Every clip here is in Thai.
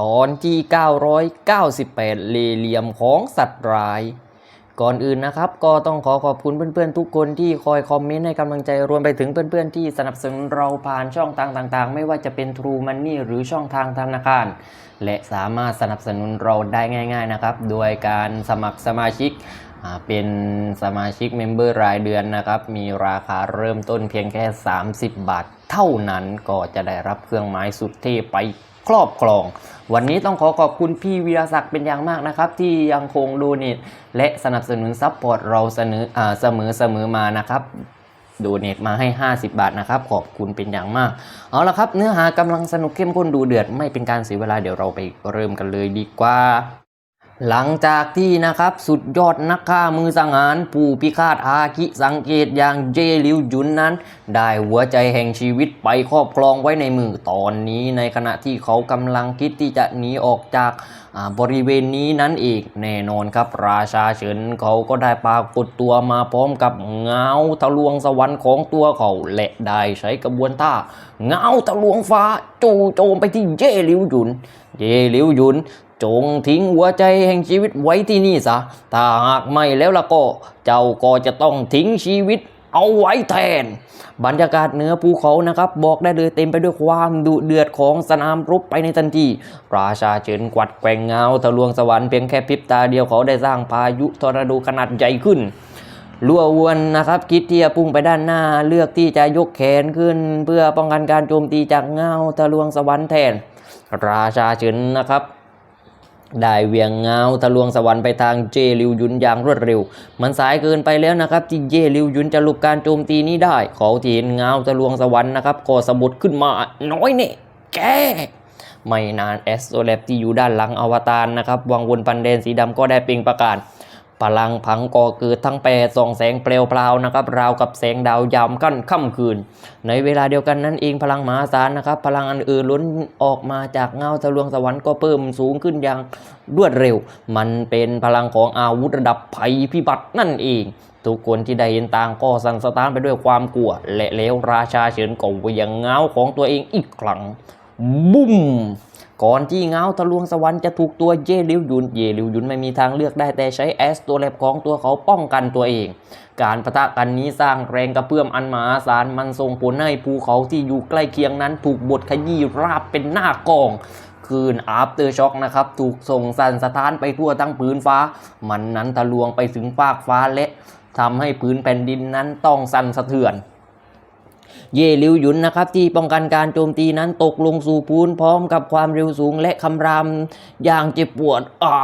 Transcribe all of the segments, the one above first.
ตอนที่ 998 เลเหลี่ยมของสัตว์ร้าย ก่อนอื่นนะครับ ก็ต้องขอขอบคุณเพื่อนๆ ทุกคนที่คอยคอมเมนต์ให้กำลังใจรวมไปถึงเพื่อนๆ ที่สนับสนุนเราผ่านช่องทางต่างๆ ไม่ว่าจะเป็น True Money หรือช่องทางธนาคาร และสามารถสนับสนุนเราได้ง่าย ๆนะครับ โดยการสมัครสมาชิกเป็นสมาชิกเมมเบอร์รายเดือนนะครับ มีราคาเริ่มต้นเพียงแค่ 30 บาท เท่านั้นก็จะได้รับเครื่องหมายสุดเท่ไป ครอบครอง วันนี้ต้องขอขอบคุณพี่วีรศักดิ์เป็นอย่างมากนะครับ ที่ยังคงดูเนตและสนับสนุนซัพพอร์ตเราเสนออเสมอเสมอมานะครับดูเน็ตมาให้ 50 บาทนะครับขอบคุณเป็นอย่างมาก เอาละครับ เนื้อหากำลังสนุกเข้มข้นดูเดือด ไม่เป็นการเสียเวลาเดี๋ยวเราไปเริ่มกันเลยดีกว่า หลังจากที่นะครับสุดยอดนักฆ่ามือสังหารผู้พิฆาตอาคิสังเกตอย่างเจลิวจุนนั้น ได้หัวใจแห่งชีวิตไปครอบครองไว้ในมือตอนนี้ ในขณะที่เขากำลังคิดที่จะหนีออกจากบริเวณนี้นั้นเองแน่นอนครับ ราชาเฉินเขาก็ได้ปรากฏตัวมาพร้อมกับเงาทะลวงสวรรค์ของตัวเขาและได้ใช้กระบวนท่าเงาทะลวงฟ้าจู่โจมไปที่เจลิวจุนเจลิวยุน จงทิ้งหัวใจแห่งชีวิตไว้ที่นี่ซะ ถ้าหากไม่แล้วล่ะก็ เจ้าก็จะต้องทิ้งชีวิตเอาไว้แทน บรรยากาศเหนือภูเขานะครับบอกได้เลยเต็มไปด้วยความดุเดือดของสนามรบไปในทันทีราชาเฉินกวัดแกว่งเงาทะลวงสวรรค์เพียงแค่พริบตาเดียวเขาได้สร้างพายุทอร์นาโดขนาดใหญ่ขึ้นลัววนนะครับคิดที่จะพุ่งไปด้านหน้าเลือกที่จะยกแขนขึ้น เพื่อป้องกันการโจมตีจากเงาทะลวงสวรรค์แทน ราชาเฉินนะครับ ได้เวียงเงาทะลวงสวรรค์ไปทางเจลิวยุนอย่างรวดเร็ว มันสายเกินไปแล้วนะครับที่เจลิวยุนจะหลบการโจมตีนี้ได้ เขาที่เห็นเงาทะลวงสวรรค์นะครับก็สะบัดขึ้นมาน้อยเนี่ยแกไม่นานแอสโซแลบที่อยู่ด้านหลังอวตารนะครับวังวนปันเดนสีดำก็ได้เปล่งประกาศ พลังพังก่อเกิดทั้งแปดส่องแสงเปลวเปล่านะครับ ราวกับแสงดาวยามกั้นค่ำคืน ในเวลาเดียวกันนั้นเองพลังมหาศาลนะครับ พลังอันอื่นล้นออกมาจากเงาทะลวงสวรรค์ก็เพิ่มสูงขึ้นอย่างรวดเร็ว มันเป็นพลังของอาวุธระดับภัยพิบัตินั่นเองทุกคนที่ได้เห็นต่างก็สั่นสะท้านไปด้วยความกลัว และแล้วราชาเฉินก็เวียงเงาของตัวเองอีกครั้งบุ้ม ก่อนที่เงาทะลวงสวรรค์จะถูกตัวเยลิวยุน เยลิวยุนไม่มีทางเลือกได้แต่ใช้แอสตัวแลบของตัวเขาป้องกันตัวเอง การประทะกันนี้สร้างแรงกระเพื่อมอันมหาศาลมันส่งผลให้ภูเขาที่อยู่ใกล้เคียงนั้น ถูกบดขยี้ราบเป็นหน้ากองคืนอาฟเตอร์ช็อกนะครับ ถูกส่งสั่นสะท้านไปทั่วทั้งพื้นฟ้า มันนั้นทะลวงไปถึงฟากฟ้าและทำให้พื้นแผ่นดินนั้นต้องสั่นสะเทือน เย่หลิวหยุนนะครับที่ป้องกันการโจมตีนั้นตกลงสู่พื้นพร้อมกับความเร็วสูงและคำรามอย่างเจ็บปวดอ่า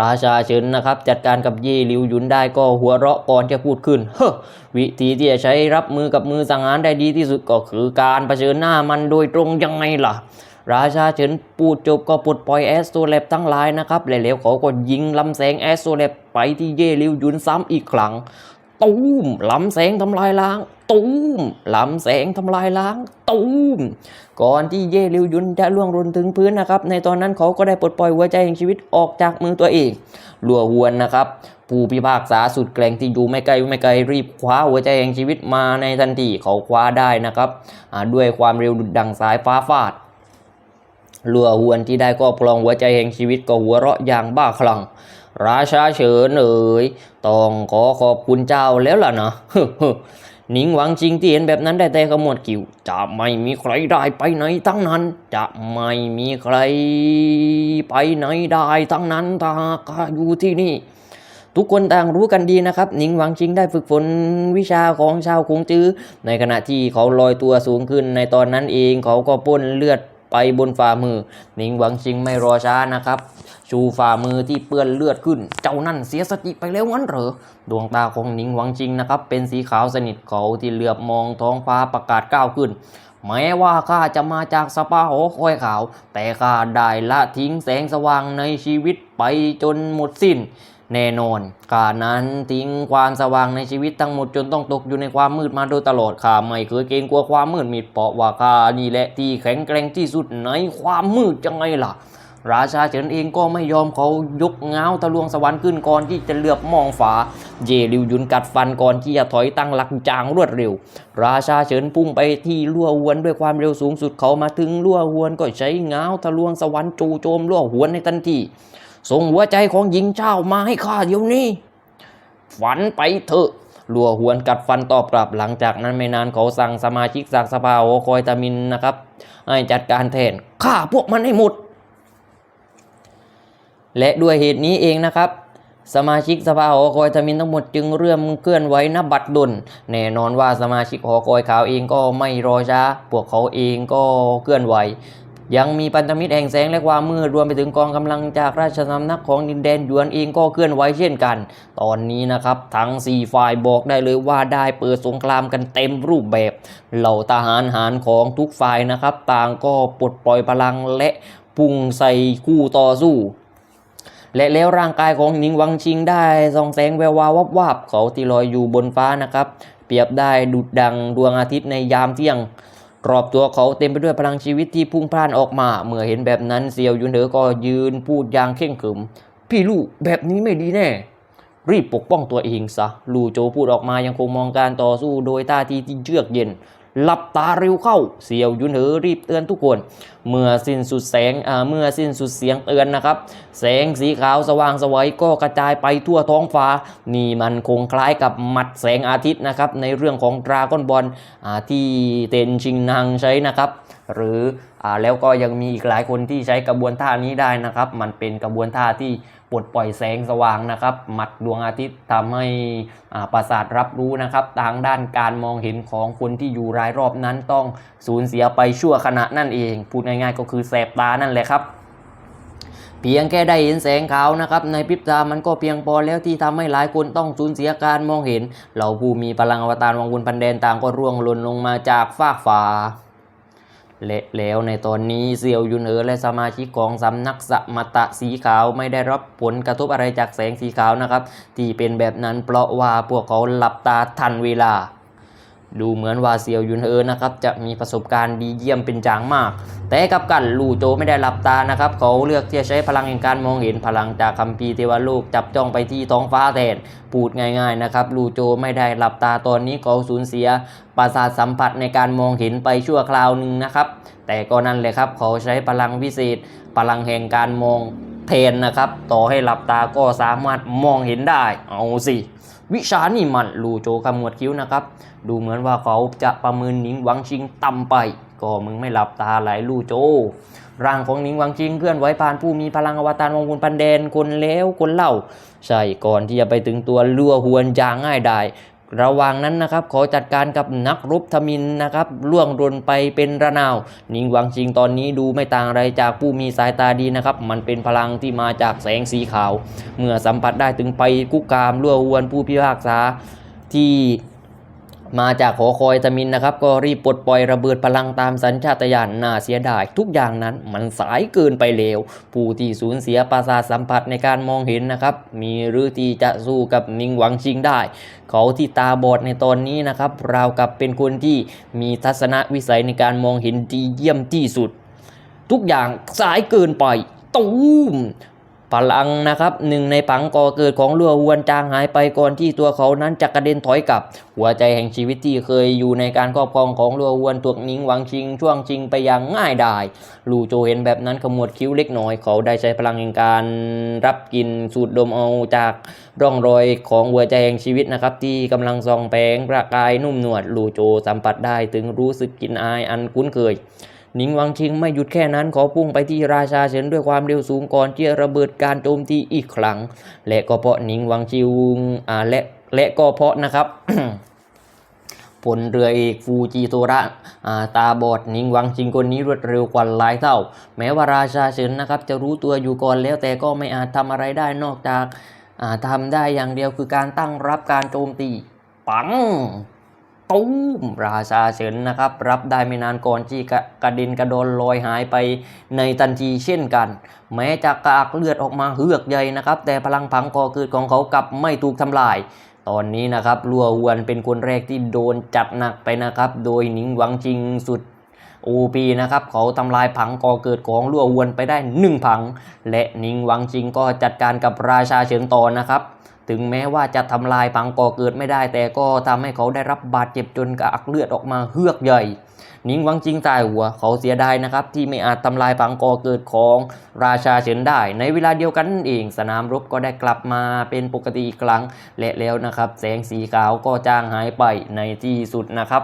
ราชาเฉินนะครับ จัดการกับเย่หลิวหยุนได้ก็หัวเราะก่อนจะพูดขึ้นเฮ้อวิธีที่จะใช้รับมือกับมือสังหารได้ดีที่สุดก็คือการเผชิญหน้ามันโดยตรงยังไงล่ะ ราชาเฉินปูดจบก็ปลดปล่อยแอสโตรแลบทั้งหลายนะครับและแล้วเขาก็ยิงลำแสงแอสโตรแลบไปที่เย่หลิวหยุนซ้ำอีกครั้ง ตูมลำแสงทำลายล้าง ตูมลำแสงทำลายล้าง ตูมก่อนที่เย่ลิวยุนจะล่วงหล่นถึงพื้นนะครับ ในตอนนั้นเขาก็ได้ปลดปล่อยหัวใจแห่งชีวิตออกจากมือตัวเองลัวหวนนะครับผู้พิพากษาสุดแกร่งที่อยู่ไม่ไกลไม่ไกลรีบคว้าหัวใจแห่งชีวิตมาในทันทีเขาคว้าได้นะครับด้วยความเร็วดุดดังสายฟ้าฟาดลัวหวนที่ได้ครอบครองหัวใจแห่งชีวิตก็หัวเราะอย่างบ้าคลั่ง ราชาเฉินเอ๋ยต้องขอขอบคุณเจ้าแล้วล่ะนะหนิงหวังจริงที่เห็นแบบนั้นได้แต่ขมวดคิ้วจะไม่มีใครได้ไปไหนทั้งนั้น จะไม่มีใครไปไหนได้ทั้งนั้นถ้าอยู่ที่นี่ ทุกคนต่างรู้กันดีนะครับ หนิงหวังชิงได้ฝึกฝนวิชาของชาวคงจื้อในขณะที่เขาลอยตัวสูงขึ้นในตอนนั้นเองเขาก็พ่นเลือด ไปบนฝ่ามือ หนิงหวังชิงไม่รอช้านะครับ ชูฝ่ามือที่เปื้อนเลือดขึ้น เจ้านั่นเสียสติไปแล้วงั้นเหรอ ดวงตาของหนิงหวังชิงนะครับ เป็นสีขาวสนิทเขาที่เหลือบมองท้องฟ้าประกาศก้าวขึ้นแม้ว่าข้าจะมาจากสปาหอคอยขาว แต่ข้าได้ละทิ้งแสงสว่างในชีวิตไปจนหมดสิ้น แน่นอนข้านั้นทิ้งความสว่างในชีวิตทั้งหมดจนต้องตกอยู่ในความมืดมาโดยตลอดข้าไม่เคยเกรงกลัวความมืดมิดเพราะว่าข้านี่แหละที่แข็งแกร่งที่สุดในความมืดจังไงล่ะ ราชาเฉินเองก็ไม่ยอมเขายกเงาทะลวงสวรรค์ขึ้นก่อนที่จะเหลือบมองฝา เยริวยุนกัดฟันก่อนที่จะถอยตั้งหลักจางรวดเร็ว ราชาเฉินพุ่งไปที่ลั่วหวนด้วยความเร็วสูงสุดเขามาถึงลั่วหวนก็ใช้เงาทะลวงสวรรค์จู่โจมลั่วหวนในทันที ส่งหัวใจของหญิงเจ้ามาให้ข้าเดี๋ยวนี้ฝันไปเถอะลัวหวนกัดฟันตอบกลับหลังจากนั้นไม่นานเขาสั่งสมาชิกจากสภาโอคอยตามินนะครับให้จัดการแทนฆ่าพวกมันให้หมด และด้วยเหตุนี้เองนะครับ สมาชิกสภาหอคอยทมินทั้งหมดจึงเริ่มเคลื่อนไหวนับบัตรดลแน่นอนว่าสมาชิกหอคอยขาวเองก็ไม่รอช้าพวกเขาเองก็เคลื่อนไหว ยังมีพันธมิตรแห่งแสงและความมืดรวมไปถึงกองกำลังจากราชสำนักของดินแดนหยวนเองก็เคลื่อนไหวเช่นกัน ตอนนี้นะครับทั้ง 4 ฝ่ายบอกได้เลยว่าได้เปิดสงครามกันเต็มรูปแบบ เหล่าทหารหารของทุกฝ่ายนะครับ ต่างก็ปลดปล่อยพลังและพุ่งใส่คู่ต่อสู้และแล้วร่างกายของหนิงวังชิงได้ส่องแสงแวววาววับวับเขาที่ลอยอยู่บนฟ้านะครับ เปรียบได้ดุดดังดวงอาทิตย์ในยามเที่ยง รอบตัวเขาเต็มไปด้วยพลังชีวิตที่พุ่งพล่านออกมา เมื่อเห็นแบบนั้นเซียวยุนเหอก็ยืนพูดอย่างเข่งขรึม พี่ลู่แบบนี้ไม่ดีแน่ รีบปกป้องตัวเองซะ ลู่โจพูดออกมายังคงมองการต่อสู้โดยท่าทีที่เยือกเย็นหลับตาเร็วเข้า เซียวยุนเหอรีบเตือนทุกคน เมื่อสิ้นสุดแสงเมื่อสิ้นสุดเสียงเตือนนะครับ แสงสีขาวสว่างสวัยก็กระจายไปทั่วท้องฟ้า นี่มันคงคล้ายกับหมัดแสงอาทิตย์นะครับ ในเรื่องของดราก้อนบอลที่เตนชิงนางใช้นะครับ หรืออแล้วก็ยังมีอีกหลายคนที่ใช้กระบวนท่านี้ได้นะครับ มันเป็นกระบวนท่าที่ปลดปล่อยแสงสว่างนะครับ หมัดดวงอาทิตย์ทำให้อ่าประสาทรับรู้นะครับทางด้านการมองเห็นของคนที่อยู่รายรอบนั้นต้องสูญเสียไปชั่วขณะนั่นเองพูดง่ง่ายๆก็คือแสบตานั่นแหละครับ เพียงแค่ได้เห็นแสงขาวนะครับ ในพริบตามันก็เพียงพอแล้วที่ทำให้หลายคนต้องสูญเสียการมองเห็น เหล่าผู้มีพลังอวตารวังวนพันแดนต่างก็ร่วงหล่นลงมาจากฟากฟ้าและแล้วในตอนนี้เซียวยุนเออและสมาชิกของสำนักสมตะสีขาวไม่ได้รับผลกระทบอะไรจากแสงสีขาวนะครับ ที่เป็นแบบนั้นเพราะว่าพวกเขาหลับตาทันเวลา ดูเหมือนว่าเซียวยุนเออนะครับจะมีประสบการณ์ดีเยี่ยมเป็นจางมาก แต่กับกันลู่โจไม่ได้หลับตานะครับ เขาเลือกที่จะใช้พลังแห่งการมองเห็นพลังจากคัมภีร์เทวโลกจับจ้องไปที่ท้องฟ้าแทนพูดง่ายๆนะครับลู่โจไม่ได้หลับตาตอนนี้เขาสูญเสียประสาทสัมผัสในการมองเห็นไปชั่วคราวหนึ่งนะครับ แต่ก็นั่นเลยครับเขาใช้พลังวิเศษ พลังแห่งการมอง แทนนะครับ ต่อให้หลับตาก็สามารถมองเห็นได้ เอาสิ วิชานี่มันลูโจขมวดคิ้วนะครับ ดูเหมือนว่าเขาจะประเมินนิงหวังชิงต่ำไป ก็มึงไม่หลับตาไหลลู่โจ ร่างของนิงหวังชิงเคลื่อนไหวผ่านผู้มีพลังอวตารวงคุณพันแดนคนแล้วคนเล่า ใช่ก่อนที่จะไปถึงตัวลัวหวนจางง่ายได้ ระหว่างนั้นนะครับขอจัดการกับนักรบทมินนะครับล่วงรนไปเป็นระนาวหนิงหวังชิงตอนนี้ดูไม่ต่างอะไรจากผู้มีสายตาดีนะครับ มันเป็นพลังที่มาจากแสงสีขาว เมื่อสัมผัสได้ถึงไปกุกกามล่วงวนผู้พิพากษาที่ มาจากหอคอยตะมินนะครับ ก็รีบปลดปล่อยระเบิดพลังตามสัญชาตญาณน่าเสียดาย ทุกอย่างนั้นมันสายเกินไปแล้ว ผู้ที่สูญเสียประสาทสัมผัสในการมองเห็นนะครับ มีหรือที่จะสู้กับนิงหวังชิงได้ เขาที่ตาบอดในตอนนี้นะครับราวกับเป็นคนที่มีทัศนวิสัยในการมองเห็นดีเยี่ยมที่สุด ทุกอย่างสายเกินไปตูม พลังนะครับหนึ่งในผังก่อเกิดของลัววนจางหายไปก่อนที่ตัวเขานั้นจะกระเด็นถอยกลับ หัวใจแห่งชีวิตที่เคยอยู่ในการครอบครองของลัววนตัวนิงหวังชิง ช่วงชิงไปอย่างง่ายดายลูโจเห็นแบบนั้นขมวดคิ้วเล็กน้อย เขาได้ใช้พลังแห่งการรับกินสูดดมเอาจากร่องรอยของหัวใจแห่งชีวิตนะครับที่กำลังส่องแผงประกายนุ่มนวลลูโจสัมผัสได้ถึงรู้สึกกินอายอันคุ้นเคย หนิงวังชิงไม่หยุดแค่นั้นขอพุ่งไปที่ราชาเฉินด้วยความเร็วสูงก่อนที่จะระเบิดการโจมตีอีกครั้ง และก็เพราะหนิงวังชิงอ่าและและก็เพราะนะครับพลเรือเอกฟูจิโตระอ่าตาบอดนิงวังชิงคนนี้รวดเร็วกว่าหลายเท่า แม้ว่าราชาเฉินนะครับ จะรู้ตัวอยู่ก่อนแล้วแต่ก็ไม่อาจทำอะไรได้นอกจากอ่าทำได้อย่างเดียวคือการตั้งรับการโจมตี ปัง ตุ้มราชาเฉินนะครับ รับได้ไม่นานก่อนที่กระกระเด็นกระโดนลอยหายไปในทันทีเช่นกัน แม้จะกากเลือดออกมาเฮือกใหญ่นะครับ แต่พลังพังก่อเกิดของเขากลับไม่ถูกทำลาย ตอนนี้นะครับลัวหวนเป็นคนแรกที่โดนจัดหนักไปนะครับ โดยหนิงหวังชิงสุดโอปีนะครับเขาทำลายผังก่อเกิดของลัววนไปได้หนึ่งผัง และนิงหวังชิงก็จัดการกับราชาเฉินตอนะครับ ถึงแม้ว่าจะทำลายผังก่อเกิดไม่ได้ แต่ก็ทำให้เขาได้รับบาดเจ็บจนกระอักเลือดออกมาเฮือกใหญ่นิงหวังจิงตายหัวเขาเสียดายนะครับที่ไม่อาจทำลายผังก่อเกิดของราชาเฉินได้ ในเวลาเดียวกันนั่นเองสนามรบก็ได้กลับมาเป็นปกติอีกครั้งและแล้วนะครับ แสงสีขาวก็จางหายไปในที่สุดนะครับ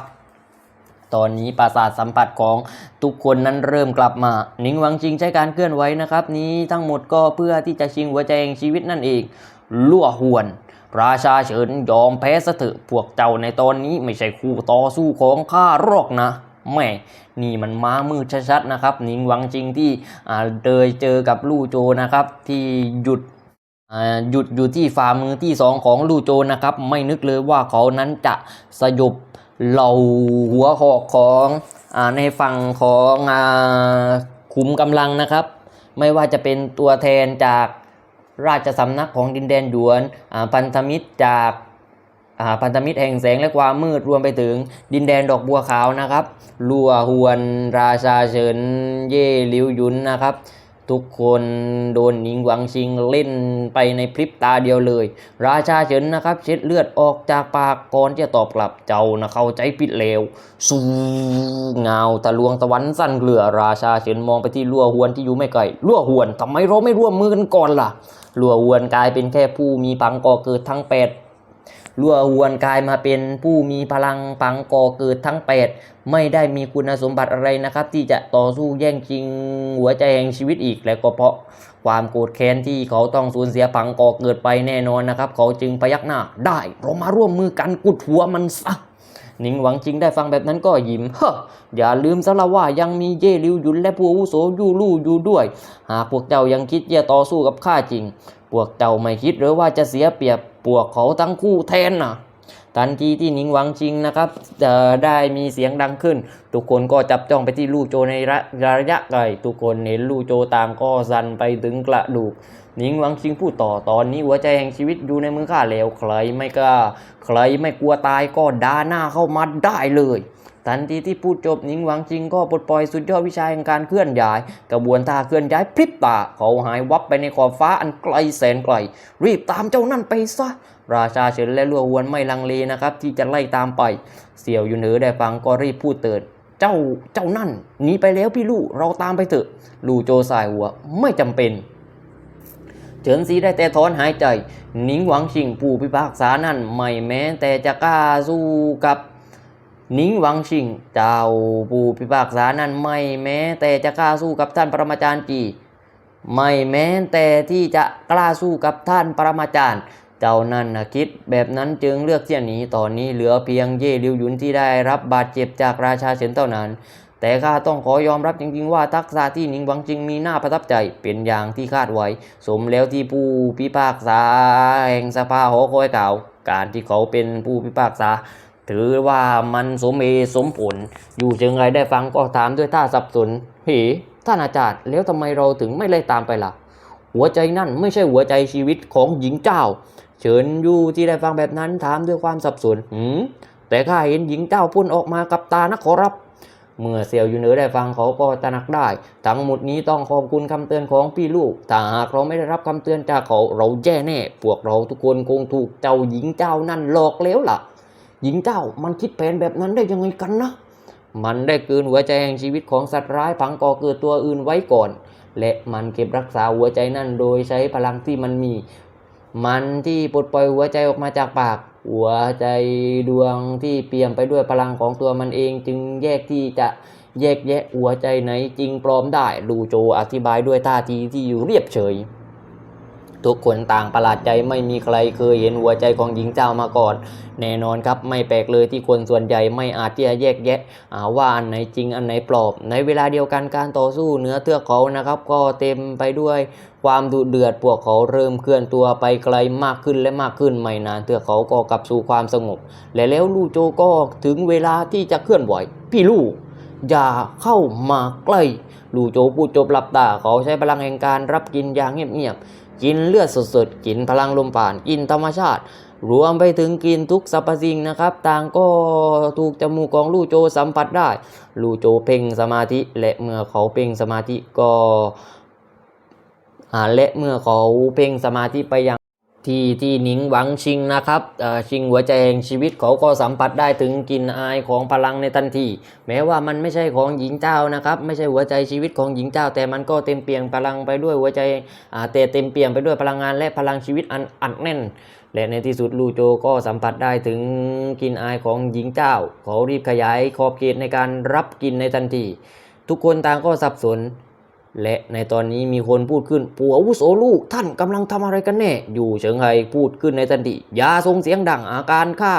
ตอนนี้ประสาทสัมผัสของทุกคนนั้นเริ่มกลับมาหนิงหวังชิงใช้การเคลื่อนไหวนะครับ นี้ทั้งหมดก็เพื่อที่จะชิงหัวใจแห่งชีวิตนั่นเอง ลั่วหวน ราชาเฉินยอมแพ้ซะเถอะพวกเจ้าในตอนนี้ไม่ใช่คู่ต่อสู้ของข้าหรอกนะแม่นี่มันม้ามืดชัดๆนะครับนิงหวังชิงที่เดยเจอกับลู่โจนะครับ ที่หยุดหยุดอยู่ที่ฝ่ามือที่สองของลู่โจนะครับ ไม่นึกเลยว่าเขานั้นจะสยบเหล่าหัวหอกของอในฝั่งของอขุมกำลังนะครับ ไม่ว่าจะเป็นตัวแทนจาก ราชสำนักของดินแดนหยวนพันธมิตรจากพันธมิตรแห่งแสงและความมืดรวมไปถึงดินแดนดอกบัวขาวนะครับลัวหวนราชาเฉินเย่หลิวยุนนะครับ ทุกคนโดนหนิงหวังชิงเล่นไปในพริบตาเดียวเลย ราชาเฉินนะครับ เช็ดเลือดออกจากปากก่อนจะตอบกลับเจ้านะเข้าใจผิดเลวสูเงาตะลวงตะวันสั้นเกลือราชาเฉินมองไปที่ลั่วหวนที่อยู่ไม่ไกลลั่วหวนทำไมเราไม่ร่วมมือกันก่อนล่ะลั่วหวนกลายเป็นแค่ผู้มีพังก่อเกิดทั้งแปด ลัวหวนกลายมาเป็นผู้มีพลังปังก่อเกิดทั้ง 8 ไม่ได้มีคุณสมบัติอะไรนะครับ ที่จะต่อสู้แย่งชิงหัวใจแห่งชีวิตอีกและก็เพราะความโกรธแค้นที่เขาต้องสูญเสียพังก่อเกิดไปแน่นอนนะครับ เขาจึงพยักหน้าได้ เรามาร่วมมือกันกุดหัวมันซะหนิงหวังจริงได้ฟังแบบนั้นก็ยิ้มเฮ้ออย่าลืมซะละว่ายังมีเย่ลิวหยุนและผู้อาวุโสยู่ลู่อยู่ด้วย หากพวกเจ้ายังคิดจะต่อสู้กับข้าจริง พวกเจ้าไม่คิดหรือว่าจะเสียเปรียบ พวกเขาทั้งคู่แทนนะทันทีที่หนิงหวังชิงนะครับได้มีเสียงดังขึ้น ทุกคนก็จับจ้องไปที่ลู่โจในระระยะไกลทุกคนเห็นลู่โจต่างก็สั่นไปถึงกระดูกหนิงหวังชิงพูดต่อตอนนี้หัวใจแห่งชีวิตอยู่ในมือข้าแล้วใครไม่กล้าใครไม่กลัวตายก็ด่าหน้าเข้ามาได้เลย ทันทีที่พูดจบหนิงหวังจริงก็ปลดปล่อยสุดยอดวิชาแห่งการเคลื่อนย้าย กระบวนท่าเคลื่อนย้ายพริบตาเขาหายวับไปในขอบฟ้าอันไกลแสนไกล รีบตามเจ้านั่นไปซะ ราชาเฉินและลัววนไม่ลังเลนะครับ ที่จะไล่ตามไป เสี่ยวอยู่เหนือได้ฟังก็รีบพูดเตือนเจ้าเจ้านั่นหนีไปแล้วพี่ลู่เราตามไปเถอะ ลู่โจสายหัวไม่จำเป็นเฉินซีได้แต่ถอนหายใจ หนิงหวังชิงผู้พิพากษานั่น ไม่แม้แต่จะกล้าสู้กับ นิงหวังชิง เจ้าผู้พิพากษานั้นไม่แม้ แต่จะกล้าสู้กับท่านปรมาจารย์จีไม่แม้แต่ที่จะกล้าสู้กับท่านปรมาจารย์ เจ้านั่นนะคิดแบบนั้นจึงเลือกเที่ยหนีตอนนี้เหลือเพียงเย่ลิวหยุนที่ได้รับบาดเจ็บจากราชาเฉินเท่านั้น แต่ข้าต้องขอยอมรับจริงๆว่าทักษะที่หนิงหวังจริงมีหน้าประทับใจเป็นอย่างที่คาดไว้ สมแล้วที่ผู้พิพากษาแห่งสภาหอคอยกล่าวการที่เขาเป็นผู้พิพากษา ถือว่ามันสมเหตุสมผล อยู่เชิงไรได้ฟังก็ถามด้วยท่าสับสนเฮ้ท่านอาจารย์แล้วทำไมเราถึงไม่ไล่ตามไปล่ะ หัวใจนั่นไม่ใช่หัวใจชีวิตของหญิงเจ้า เฉินยู่ที่ได้ฟังแบบนั้นถามด้วยความสับสนหืมแต่ข้าเห็นหญิงเจ้าพ่นออกมากับตานะขอรับเมื่อเซียวยูเนือได้ฟังเขาก็ตระหนักได้ ทั้งหมดนี้ต้องขอบคุณคำเตือนของพี่ลูก ถ้าหากเราไม่ได้รับคำเตือนจากเขาเราแย่แน่ พวกเราทุกคนคงถูกเจ้าหญิงเจ้านั่นหลอกแล้วล่ะ หญิงเจ้ามันคิดแผนแบบนั้นได้ยังไงกันนะ มันได้กลืนหัวใจแห่งชีวิตของสัตว์ร้ายผังก่อเกิดตัวอื่นไว้ก่อน และมันเก็บรักษาหัวใจนั่นโดยใช้พลังที่มันมี มันที่ปลดปล่อยหัวใจออกมาจากปาก หัวใจดวงที่เปี่ยมไปด้วยพลังของตัวมันเองจึงแยกที่จะแยกแยะหัวใจไหนจริงปลอมได้ลูโจอธิบายด้วยท่าทีที่อยู่เรียบเฉย ทุกคนต่างประหลาดใจไม่มีใครเคยเห็นหัวใจของหญิงเจ้ามาก่อน แน่นอนครับไม่แปลกเลยที่คนส่วนใหญ่ไม่อาจที่จะแยกแยะว่าอันไหนจริงอันไหนปลอมในเวลาเดียวกันการต่อสู้เหนือเทือกเขานะครับ ก็เต็มไปด้วยความดุเดือดพวกเขาเริ่มเคลื่อนตัวไปไกลมากขึ้นและมากขึ้นไม่นานเทือกเขาก็กลับสู่ความสงบ และแล้วลู่โจก็ถึงเวลาที่จะเคลื่อนไหวพี่ลู่อย่าเข้ามาใกล้ลู่โจพูดจบหลับตาเขาใช้พลังแห่งการรับกินอย่างเงียบๆ กินเลือดสดๆ กินพลังลมป่าน กินธรรมชาติ รวมไปถึงกินทุกสรรพสิ่งนะครับ ต่างก็ถูกจมูกของลู่โจสัมผัสได้ ลู่โจเพ่งสมาธิ และเมื่อเขาเพ่งสมาธิก็อ่าและเมื่อเขาเพ่งสมาธิไปยัง ที่ที่หนิงหวังชิงนะครับชิงหัวใจแห่งชีวิตเขาก็สัมผัสได้ถึงกลิ่นอายของพลังในทันที แม้ว่ามันไม่ใช่ของหญิงเจ้านะครับ ไม่ใช่หัวใจชีวิตของหญิงเจ้า แต่มันก็เต็มเปี่ยมพลังไปด้วยหัวใจแต่เต็มเปี่ยมไปด้วยพลังงานและพลังชีวิตอันอัดแน่น และในที่สุดลูโจก็สัมผัสได้ถึงกลิ่นอายของหญิงเจ้า เขารีบขยายขอบเขตในการรับกลินในทันที ทุกคนต่างก็สับสน และในตอนนี้มีคนพูดขึ้นปู่อาวุโสลูก ท่านกำลังทำอะไรกันแน่ อยู่เฉิงไห่พูดขึ้นในทันทีอย่าส่งเสียงดังอาการข้า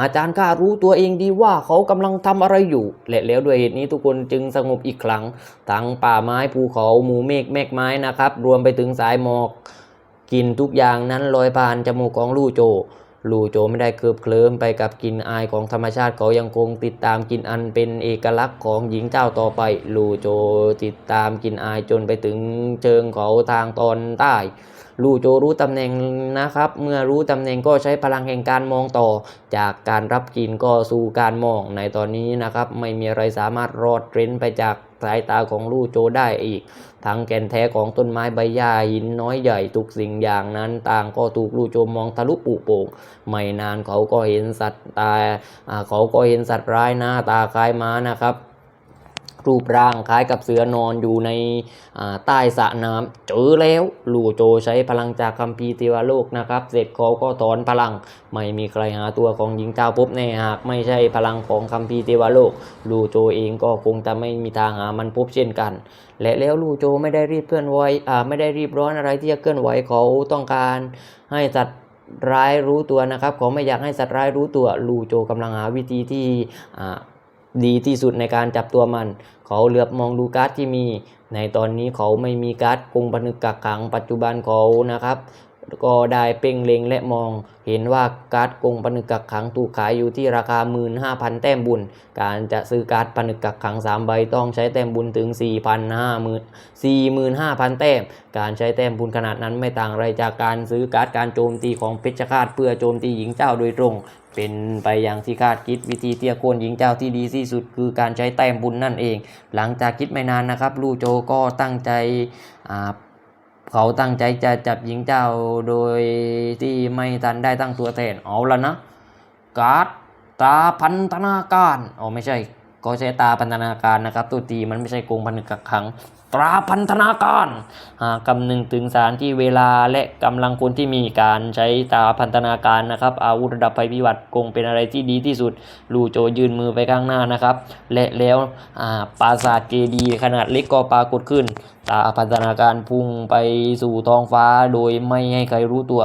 อาจารย์ข้ารู้ตัวเองดีว่าเขากำลังทำอะไรอยู่ และแล้วด้วยเหตุนี้ทุกคนจึงสงบอีกครั้ง ทั้งป่าไม้ภูเขาหมู่เมฆแมกไม้นะครับ รวมไปถึงสายหมอกกินทุกอย่างนั้นลอยผ่านจมูกของลู่โจ ลู่โจไม่ได้เคิบเคลิ้มไปกับกลินอายของธรรมชาติเขายังคงติดตามกลินอันเป็นเอกลักษณ์ของหญิงเจ้าต่อไป ลู่โจติดตามกลินอายจนไปถึงเชิงเขาทางตอนใต้ลู่โจรู้ตำแหน่งนะครับ เมื่อรู้ตำแหน่งก็ใช้พลังแห่งการมองต่อ จากการรับกินก็สู่การมองในตอนนี้นะครับ ไม่มีอะไรสามารถรอดเร้นไปจาก สายตาของลู่โจได้อีกทั้งแก่นแท้ของต้นไม้ใบหญ้าหินน้อยใหญ่ทุกสิ่งอย่างนั้น ต่างก็ถูกลู่โจมองทะลุปุโป่งไม่นานเขาก็เห็นสัตว์ตายเขาก็เห็นสัตว์ร้ายหน้าตาคล้ายม้านะครับ รูปร่างคล้ายกับเสือนอนอยู่ในใต้สระน้ำเจอแล้วลู่โจใช้พลังจากคัมภีร์เทวโลกนะครับ เสร็จเขาก็ถอนพลัง ไม่มีใครหาตัวของหญิงเจ้าพบแน่หากไม่ใช่พลังของคัมภีร์เทวโลกลูโจเองก็คงจะไม่มีทางหามันพบเช่นกัน และแล้วลูโจไม่ได้รีบเคลื่อนไหวไม่ได้รีบร้อนอะไรที่จะเคลื่อนไหวเขาต้องการให้สัตว์ร้ายรู้ตัวนะครับเขาไม่อยากให้สัตว์ร้ายรู้ตัวลูโจกำลังหาวิธีที่ ดีที่สุดในการจับตัวมัน เขาเหลือบมองดูการ์ดที่มี ในตอนนี้เขาไม่มีการ์ดกงผนึกกักขังปัจจุบันเขานะครับ ก็ได้เพ่งเล็งและมองเห็นว่าการ์ดกงผนึกกักขังถูกขายอยู่ที่ราคา 15,000 แต้มบุญ การจะซื้อการ์ดผนึกกักขัง 3 ใบต้องใช้แต้มบุญถึง45,000 แต้ม การใช้แต้มบุญขนาดนั้นไม่ต่างอะไรจากการซื้อการ์ดการโจมตีของเพชฌฆาตเพื่อโจมตีหญิงเจ้าโดยตรง เป็นไปอย่างที่คาดคิดวิธีเตี้ยโคนหญิงเจ้าที่ดีที่สุด คือการใช้แต้มบุญนั่นเอง หลังจากคิดไม่นานนะครับ ลู่โจก็ตั้งใจอ่า เขาตั้งใจจะจับหญิงเจ้าโดยที่ไม่ทันได้ตั้งตัวแทนเอาละนะ การ์ดตาพันธนาการอ๋อไม่ใช่ก็ใช้ตาพันธนาการนะครับ ตัวตีมันไม่ใช่กงพันกักขังตราพันธนาการหากคำนึงถึงสารที่เวลาและกำลังคนที่มีการใช้ตาพันธนาการนะครับ อาวุธระดับภัยพิบัติคงเป็นอะไรที่ดีที่สุด ลูโจยืนมือไปข้างหน้านะครับ และแล้วอาปราสาทเจดีขนาดเล็กก็ปรากฏขึ้น ตาพันธนาการพุ่งไปสู่ท้องฟ้าโดยไม่ให้ใครรู้ตัว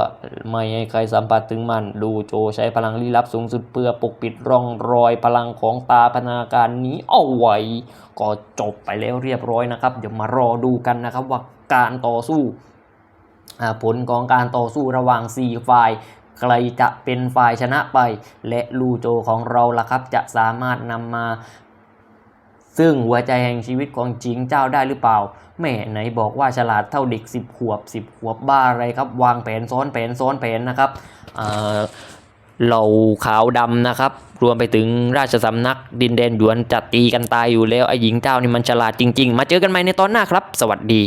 ไม่ให้ใครสัมผัสถึงมัน ลูโจใช้พลังลี้ลับสูงสุดเพื่อปกปิดร่องรอยพลังของตาพันธนาการนี้เอาไว้ก็จบไปแล้วเรียบร้อยนะครับ เดี๋ยวมารอดูกันนะครับว่าการต่อสู้ผลของการต่อสู้ระหว่าง 4 ฝ่าย ใครจะเป็นฝ่ายชนะไป และลูโจของเราล่ะครับ จะสามารถนำมา ซึ่งหัวใจแห่งชีวิตของจิงเจ้าได้หรือเปล่าแม่ไหนบอกว่าฉลาดเท่าเด็ก 10 ขวบ 10 ขวบบ้าอะไรครับ วางแผนซ้อนแผนซ้อนแผนนะครับเอ่อ เหล่าขาวดำนะครับ รวมไปถึงราชสำนักดินแดนหยวนจัดตีกันตายอยู่แล้วไอ้หญิงเจ้านี่มันฉลาดจริง ๆ มาเจอกันใหม่ในตอนหน้าครับ สวัสดี